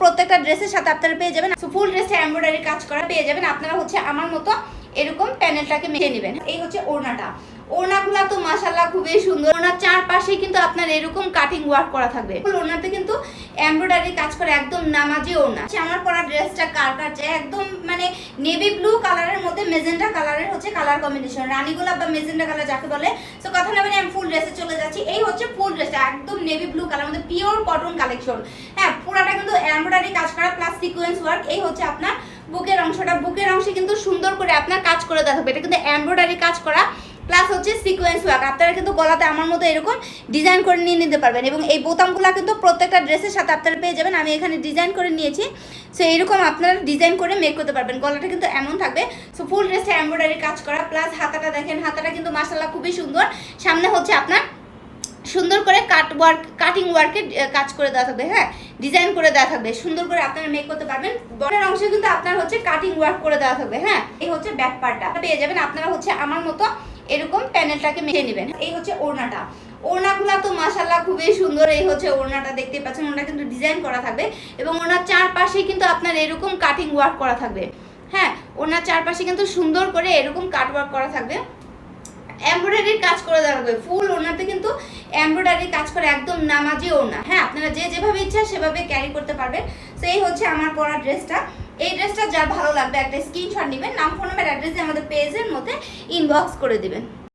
প্রত্যেকটা ড্রেসের সাথে আপনারা পেয়ে যাবেন। ফুল ড্রেসে কাজ করা পেয়ে যাবেন। আপনারা হচ্ছে আমার মতো এরকম প্যানেলটাকে মেখে নেবেন। এই হচ্ছে ওড়নাটা। ওড়নাগুলা তো মাশাল্লাহ খুবই সুন্দর। ওনার চারপাশে কিন্তু আপনার এরকম কাটিং ওয়ার্ক করা থাকবে। ওনাতে কিন্তু এমব্রয়ডারি কাজ করে একদম নামাজি না। আমার পরা ড্রেসটা কার কার চাই? একদম মানে নেভি ব্লু কালারের মধ্যে মেজেন্টা কালারের হচ্ছে কালার কম্বিনেশন রানী গোলাপ বা মেজেন্টা কালার যাকে বলে। তো কথা না বলে আমি ফুল ড্রেসে চলে যাচ্ছি। এই হচ্ছে ফুল ড্রেসটা একদম নেভি ব্লু কালার মধ্যে পিওর কটন কালেকশন হ্যাঁ পুরাটা কিন্তু এমব্রয়ডারি কাজ করা প্লাস সিকোয়েন্স ওয়ার্ক এই হচ্ছে আপনার বুকের অংশটা। বুকের অংশে কিন্তু সুন্দর করে আপনার কাজ করে দেওয়া হবে এটা কিন্তু এমব্রয়ডারি কাজ করা। প্লাস হচ্ছে সিকোয়েন্স ওয়ার্ক আপনারা কিন্তু গলাতে আমার মতো এরকম ডিজাইন করে নিয়ে নিতে পারবেন এবং এই বোতামগুলো কিন্তু প্রত্যেকটা ড্রেসের সাথে আপনারা পেয়ে যাবেন। আমি এখানে ডিজাইন করে নিয়েছি। সো এইরকম আপনারা ডিজাইন করে মেক করতে পারবেন। গলাটা কিন্তু এমন থাকবে। সো ফুল ড্রেসে এমব্রয়ডারি কাজ করা। প্লাস হাতাটা দেখেন, হাতাটা কিন্তু মাসাল্লাহ খুবই সুন্দর। সামনে হচ্ছে আপনার সুন্দর করে কাট ওয়ার্ক কাটিং ওয়ার্কে কাজ করে দেওয়া থাকবে। হ্যাঁ ডিজাইন করে দেওয়া থাকবে। সুন্দর করে আপনারা মেক করতে পারবেন। বড়ের অংশে কিন্তু আপনার হচ্ছে কাটিং ওয়ার্ক করে দেওয়া থাকবে। হ্যাঁ এই হচ্ছে ব্যাক পার্টটা পেয়ে যাবেন। আপনারা হচ্ছে আমার মতো এরকম প্যানেলটাকে মেখে নেবেন। এই হচ্ছে ওড়নাটা। ওড়নাগুলা তো মাশাল্লাহ খুবই সুন্দর। এই হচ্ছে ওড়নাটা দেখতে পাচ্ছেন, ওড়না কিন্তু ডিজাইন করা থাকবে এবং ওনার চারপাশে কিন্তু আপনার এরকম কাটিং ওয়ার্ক করা থাকবে। হ্যাঁ ওনার চারপাশে কিন্তু সুন্দর করে এরকম কাট ওয়ার্ক করা থাকবে। এমব্রয়ডারির কাজ করে দেওয়া হবে ফুল ওনাতে কিন্তু এমব্রয়ডারি কাজ করে একদম নামাজি ওনা হ্যাঁ আপনারা যে যেভাবে ইচ্ছা সেভাবে ক্যারি করতে পারবেন। তো এই হচ্ছে আমার পরা ড্রেসটা এই ড্রেসটা যা ভালো লাগবে একটা স্ক্রিনশট নেবেন, নাম ফোন নাম্বার অ্যাড্রেসে আমাদের পেজের মধ্যে ইনবক্স করে দিবেন।